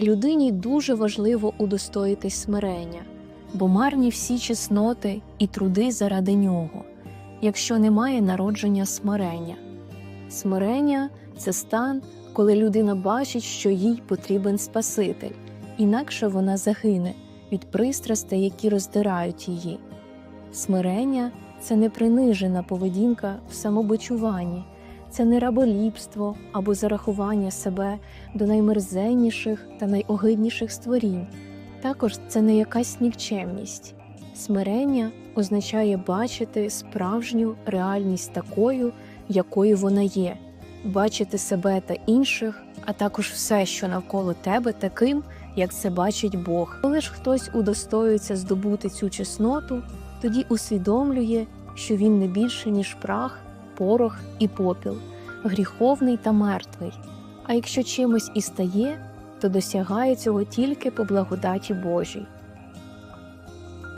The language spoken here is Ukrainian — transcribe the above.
Людині дуже важливо удостоїтись смирення, бо марні всі чесноти і труди заради нього, якщо немає народження смирення. Смирення це стан, коли людина бачить, що їй потрібен Спаситель, інакше вона загине від пристрастей, які роздирають її. Смирення це не принижена поведінка в самобичуванні, це не раболіпство або зарахування себе до наймерзенніших та найогидніших створінь. Також це не якась нікчемність. Смирення означає бачити справжню реальність такою, якою вона є, бачити себе та інших, а також все, що навколо тебе, таким, як це бачить Бог. Коли ж хтось удостоюється здобути цю чесноту, тоді усвідомлює, що він не більше, ніж прах, порох і попіл, гріховний та мертвий. А якщо чимось і стає, то досягає цього тільки по благодаті Божій.